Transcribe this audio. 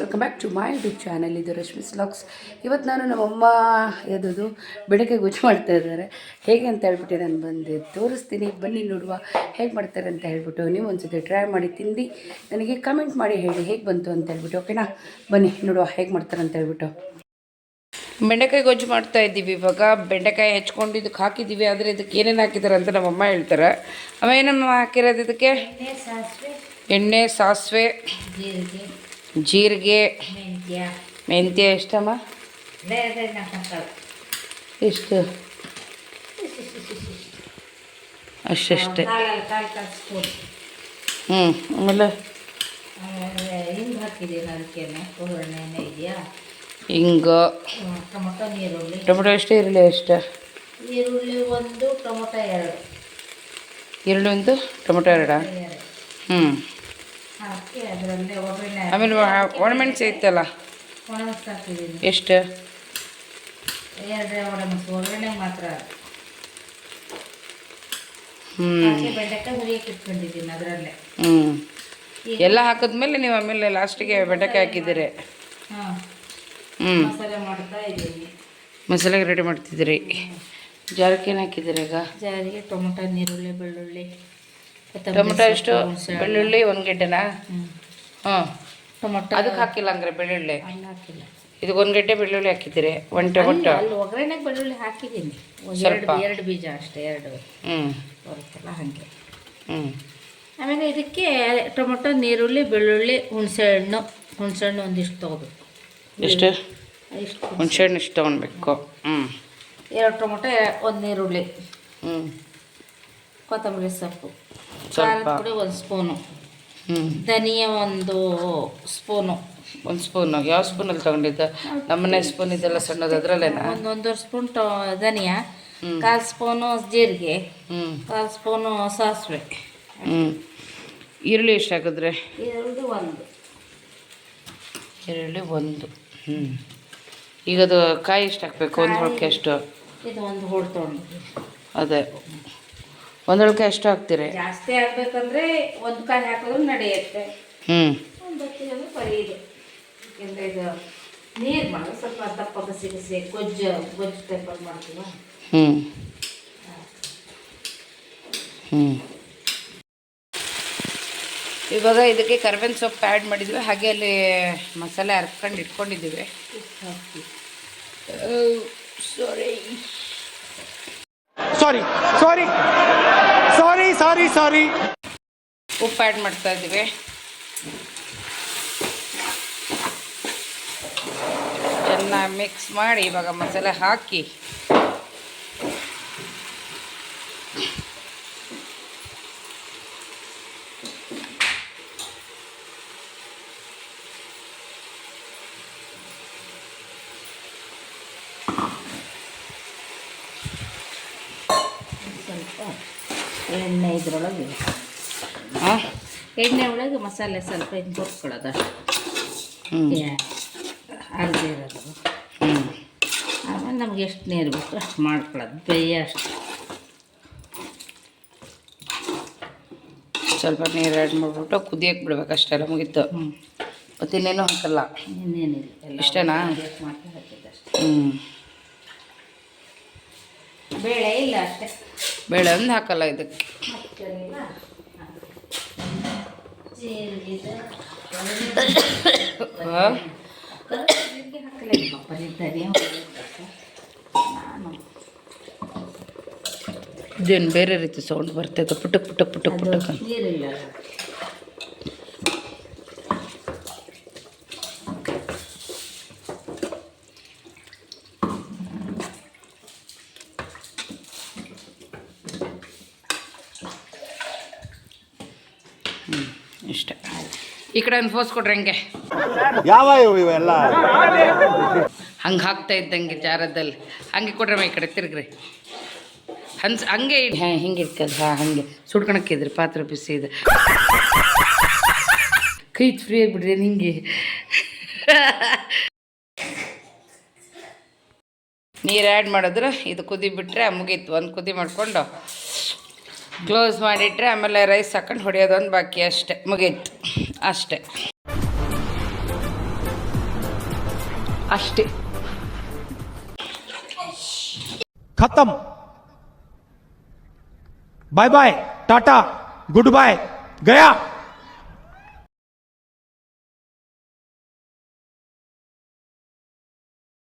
Welcome back to my YouTube channel ಇದು ರಶ್ಮಿ ಸ್ಲಾಗ್ಸ್ ಇವತ್ತು ನಾನು ನಮ್ಮಮ್ಮ ಯಾವುದು ಬೆಳಗ್ಗೆ ಗೊಜ್ಜು ಮಾಡ್ತಾ ಇದ್ದಾರೆ. ಹೇಗೆ ಅಂತ ಹೇಳ್ಬಿಟ್ಟು ನಾನು ಬಂದು ತೋರಿಸ್ತೀನಿ. ಬನ್ನಿ ನೋಡುವ ಹೇಗೆ ಮಾಡ್ತಾರೆ ಅಂತ ಹೇಳ್ಬಿಟ್ಟು ನೀವು ಒಂದ್ಸತಿ ಟ್ರೈ ಮಾಡಿ ತಿಂದು ನನಗೆ ಕಮೆಂಟ್ ಮಾಡಿ ಹೇಳಿ ಹೇಗೆ ಬಂತು ಅಂತ ಹೇಳ್ಬಿಟ್ಟು ಓಕೆನಾ ಬನ್ನಿ ನೋಡುವ ಹೇಗೆ ಮಾಡ್ತಾರೆ ಅಂತ ಹೇಳ್ಬಿಟ್ಟು. ಬೆಂಡೆಕಾಯಿ ಗೊಜ್ಜು ಮಾಡ್ತಾ ಇದ್ದೀವಿ ಇವಾಗ. ಬೆಂಡೆಕಾಯಿ ಹೆಚ್ಕೊಂಡು ಇದಕ್ಕೆ ಹಾಕಿದ್ದೀವಿ ಆದರೆ ಇದಕ್ಕೆ ಏನೇನು ಹಾಕಿದ್ದಾರೆ ಅಂತ ನಮ್ಮಮ್ಮ ಹೇಳ್ತಾರೆ. ಅವ ಏನಮ್ಮ ಹಾಕಿರೋದು ಇದಕ್ಕೆ? ಎಣ್ಣೆ ಸಾಸಿವೆ. ಜೀರಿಗೆ ಮೆಂತ್ಯ. ಎಷ್ಟಮ್ಮ? ಎಷ್ಟು? ಅಷ್ಟಷ್ಟೇ. ಸ್ಪೂನ್ ಹ್ಞೂ ಆಮೇಲೆ? ಹಿಂಗ ಹಾಕಿದ್ದೀನಿ ಅದಕ್ಕೇನೆ ಒಗ್ಗರಣೆ ಇದೆಯಾ? ಹಿಂಗು. ಟೊಮೊಟೊ ನೀರುಳ್ಳಿ ಟೊಮೆಟೊ ಎಷ್ಟು ಈರುಳ್ಳಿ ಎಷ್ಟು? ಈರುಳ್ಳಿ ಒಂದು ಟೊಮೊಟೊ ಎರಡು. ಈರುಳ್ಳಿ ಒಂದು ಟೊಮೊಟೊ ಎರಡು? ಹ್ಞೂ ಹಾಕಿ ಅದರಲ್ಲೇ ಒಗ್ಗರಣೆ ಆಮೇಲೆ ಒಣಮೆಣಸು ಒಣಮೆಣ್ಸು ಐತಲ್ಲ? ಒಣಗಿಸಿ ಹಾಕಿದ್ದೀನಿ ಎಷ್ಟು? ಎರಡೇ ಒಣಗಿಸಿ ಒಗ್ಗರಣೆ ಮಾತ್ರ ಹ್ಞೂ ಬೆಂಡೆಕಾಯಿ ಹುರಿಯಕ್ಕೆ ಇಟ್ಕೊಂಡಿದ್ದೀನಿ ಅದರಲ್ಲೇ. ಹ್ಞೂ ಎಲ್ಲ ಹಾಕಿದ್ಮೇಲೆ ನೀವು ಆಮೇಲೆ ಲಾಸ್ಟಿಗೆ ಬೆಂಡೆಕಾಯಿ ಹಾಕಿದ್ದೀರಿ. ಹಾಂ. ಹ್ಞೂ ಮಸಾಲೆ ಮಾಡ್ತಾ ಇದ್ದೀನಿ. ಮಸಾಲೆಗೆ ರೆಡಿ ಮಾಡ್ತಿದ್ದೀರಿ. ಜಾರಕ್ಕೆ ಏನು ಹಾಕಿದ್ದೀರಿ ಈಗ? ಜಾರಿಗೆ ಟೊಮೊಟೊ ನೀರುಳ್ಳಿ ಬೆಳ್ಳುಳ್ಳಿ. ಟೊಮೆಟೊ ಎಷ್ಟು. ಬೆಳ್ಳುಳ್ಳಿ ಒಂದು ಗೆಡ್ಡೆನಾ. ಹ್ಞೂ ಟೊಮೊಟೊ ಅದಕ್ಕೆ ಹಾಕಿಲ್ಲ ಹಂಗ್ರೆ ಬೆಳ್ಳುಳ್ಳಿ? ಹಾಕಿಲ್ಲ. ಇದು ಒಂದು ಗೆಡ್ಡೆ ಬೆಳ್ಳುಳ್ಳಿ ಹಾಕಿದ್ದೀರಿ ಒಂದು ಟೊಮೊಟೊ ಒಗ್ಗರಣೆಗೆ ಬೆಳ್ಳುಳ್ಳಿ ಹಾಕಿದ್ದೀನಿ. ಸ್ವಲ್ಪ. ಎರಡು ಬೀಜ ಅಷ್ಟೇ ಎರಡು. ಹ್ಞೂ ಬರುತ್ತಲ್ಲ ಹಾಗೆ. ಹ್ಞೂ ಆಮೇಲೆ ಇದಕ್ಕೆ ಟೊಮೊಟೊ ನೀರುಳ್ಳಿ ಬೆಳ್ಳುಳ್ಳಿ ಹುಣಸೆ ಹಣ್ಣು. ಹುಣಸೆ ಹಣ್ಣು ಒಂದಿಷ್ಟು ತೊಗೋಬೇಕು. ಎಷ್ಟು? ಇಷ್ಟು ಹುಣ್ಸೆ. ಹಣ್ಣು ಇಷ್ಟು ತೊಗೊಳ್ಬೇಕು ಹ್ಞೂ ಎರಡು ಟೊಮೊಟೊ ಒಂದು ನೀರುಳ್ಳಿ ಹ್ಞೂ ಕೊತ್ತಂಬರಿ ಸೊಪ್ಪು. ಖಾರದ ಪುಡಿ ಒಂದು ಸ್ಪೂನು. ಹ್ಞೂ ಧನಿಯಾ ಒಂದು ಸ್ಪೂನು. ಒಂದು ಸ್ಪೂನು. ಯಾವ ಸ್ಪೂನಲ್ಲಿ ತೊಗೊಂಡಿದ್ದ? ನಮ್ಮನೆ ಸ್ಪೂನ್ ಇದೆಲ್ಲ ಸಣ್ಣದು ಅದರಲ್ಲೇನಾ? ಒಂದು ಒಂದೂವರೆ ಸ್ಪೂನ್ ಟೊ ಧನಿಯಾ. ಕಾಲು ಸ್ಪೂನು ಜೀರಿಗೆ ಹ್ಞೂ ಕಾಲು ಸ್ಪೂನು ಸಾಸಿವೆ. ಹ್ಞೂ ಈರುಳ್ಳಿ ಎಷ್ಟು ಹಾಕಿದ್ರೆ? ಈರುಳ್ಳಿ ಒಂದು. ಈರುಳ್ಳಿ ಒಂದು. ಹ್ಞೂ ಈಗ ಅದು ಕಾಯಿ ಎಷ್ಟು ಹಾಕಬೇಕು? ಒಂದು ಹೊಳಕೆ ಎಷ್ಟು? ಇದು ಒಂದು ಹೋಳು ಅದೇ. ಒಂದು ಹೊಳಕೆ ಎಷ್ಟು ಹಾಕ್ತೀರಿ? ಜಾಸ್ತಿ ಆಗ್ಬೇಕಂದ್ರೆ ಒಂದು ಕಾಯಿ ಹಾಕಿದ್ರು ನಡೆಯುತ್ತೆ. ಹ್ಞೂ ಯಾಕೆಂದರೆ ಇದು ನೀರು ಮಾಡೋದು ಸ್ವಲ್ಪ ದಪ್ಪ ಗಸಿ ಗಸಿ ಗೊಜ್ಜು ಗೊಜ್ಜು ಟೈಪಲ್ಲಿ ಮಾಡ್ತೀವ? ಹ್ಞೂ ಹ್ಞೂ ಇವಾಗ ಇದಕ್ಕೆ ಕರ್ಬೇವಿನ ಸೊಪ್ಪು ಆ್ಯಡ್ ಮಾಡಿದ್ವಿ. ಹಾಗೆ ಅಲ್ಲಿ ಮಸಾಲೆ ಹರ್ಕೊಂಡು ಇಟ್ಕೊಂಡಿದ್ದೀವಿ. ಹಾಕಿ sorry sorry. Sorry. Sorry sorry sorry. ಉಪ್ಪು ಆ್ಯಡ್ ಮಾಡ್ತಾ ಇದ್ದೀವಿ. ಚೆನ್ನಾಗಿ ಮಿಕ್ಸ್ ಮಾಡಿ ಇವಾಗ ಮಸಾಲೆ ಹಾಕಿ. ಸ್ವಲ್ಪ ಎಣ್ಣೆ ಇದ್ರೊಳಗೆ ಹಾಂ ಎಣ್ಣೆ ಒಳಗೆ ಮಸಾಲೆ ಸ್ವಲ್ಪ ಹಿಂಗೆ ಹುರ್ಕೊಳ್ಳೋದು ಹ್ಞೂ ಅರ್ಧ ಇರೋದು. ಹ್ಞೂ ಆಮೇಲೆ ನಮ್ಗೆ ಎಷ್ಟು ನೀರು ಬೇಕು ಅಷ್ಟು ಮಾಡ್ಕೊಳ್ಳೋದು ಬೇಯ ಅಷ್ಟು. ಸ್ವಲ್ಪ ನೀರು ಆ್ಯಡ್ ಮಾಡಿಬಿಟ್ಟು ಕುದಿಯಕ್ಕೆ ಬಿಡ್ಬೇಕು ಅಷ್ಟೆಲ್ಲ ಮುಗೀತು ಹ್ಞೂ ಮತ್ತಿನ್ನೇನು ಹಾಕಲ್ಲ? ಇನ್ನೇನಿಲ್ಲ ಇಷ್ಟೇನಾ? ಹ್ಞೂ ಬೇಳೆ ಇಲ್ಲ ಅಷ್ಟೇ. ಬೇಳೆ ಒಂದು ಹಾಕಲ್ಲ ಇದಕ್ಕೆ. ಇದೇನು ಬೇರೆ ರೀತಿ ಸೌಂಡ್ ಬರ್ತೈತೆ. ಪುಟಕ್ ಪುಟಕ್ ಪುಟಕ್ ಪುಟಕ್ ಇಷ್ಟ. ಈ ಕಡೆ ಒಂದು ಫೋಸ್ ಕೊಡ್ರಿ ಹಂಗೆ. ಯಾವ ಇವು ಇವೆಲ್ಲ? ಹಂಗೆ ಹಾಕ್ತಾ ಇದ್ದಂಗೆ ಜಾರದಲ್ಲಿ. ಹಂಗೆ ಕೊಡ್ರಮ್ಮ ಈ ಕಡೆ ತಿರುಗ್ರಿ. ಹನ್ಸ್ ಹಂಗೆ ಇಡ್ ಹಾಂ ಹಿಂಗೆ ಇಟ್ಕದ ಹಾಂ ಹಂಗೆ. ಸುಡ್ಕೊಳಕ್ಕಿದ್ರಿ ಪಾತ್ರೆ ಬಿಸಿ ಇದೆ. ಕೈ ಫ್ರೀ ಆಗಿಬಿಡ್ರಿ ಹಿಂಗೆ ನೀರು ಆ್ಯಡ್ ಮಾಡಿದ್ರೆ ಇದು ಕುದಿ ಬಿಟ್ಟರೆ ಮುಗೀತು. ಒಂದು ಕುದಿ ಮಾಡಿಕೊಂಡು ಕ್ಲೋಸ್ ಮಾಡಿಟ್ರೆ ಆಮೇಲೆ ರೈಸ್ ಹಾಕೊಂಡು ಹೊಡೆಯೋದೊಂದು ಬಾಕಿ ಅಷ್ಟೆ. ಮುಗೀತು. ಅಷ್ಟೆ. ಅಷ್ಟೇ. ಖತಮ್. Bye bye ta-ta good bye Gaya